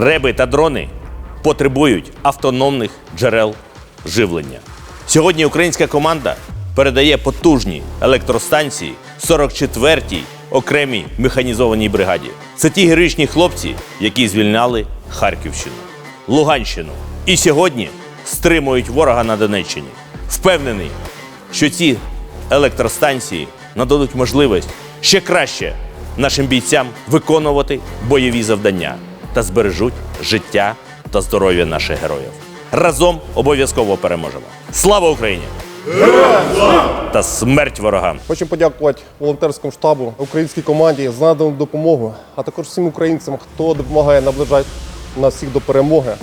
Реби та дрони потребують автономних джерел живлення. Сьогодні українська команда передає потужні електростанції 44-й окремій механізованій бригаді. Це ті героїчні хлопці, які звільняли Харківщину, Луганщину і сьогодні стримують ворога на Донеччині. Впевнений, що ці електростанції нададуть можливість ще краще нашим бійцям виконувати бойові завдання та збережуть життя та здоров'я наших героїв. Разом обов'язково переможемо. Слава Україні! Та смерть ворогам! Хочу подякувати волонтерському штабу, українській команді за надану допомогу, а також всім українцям, хто допомагає наближати нас всіх до перемоги.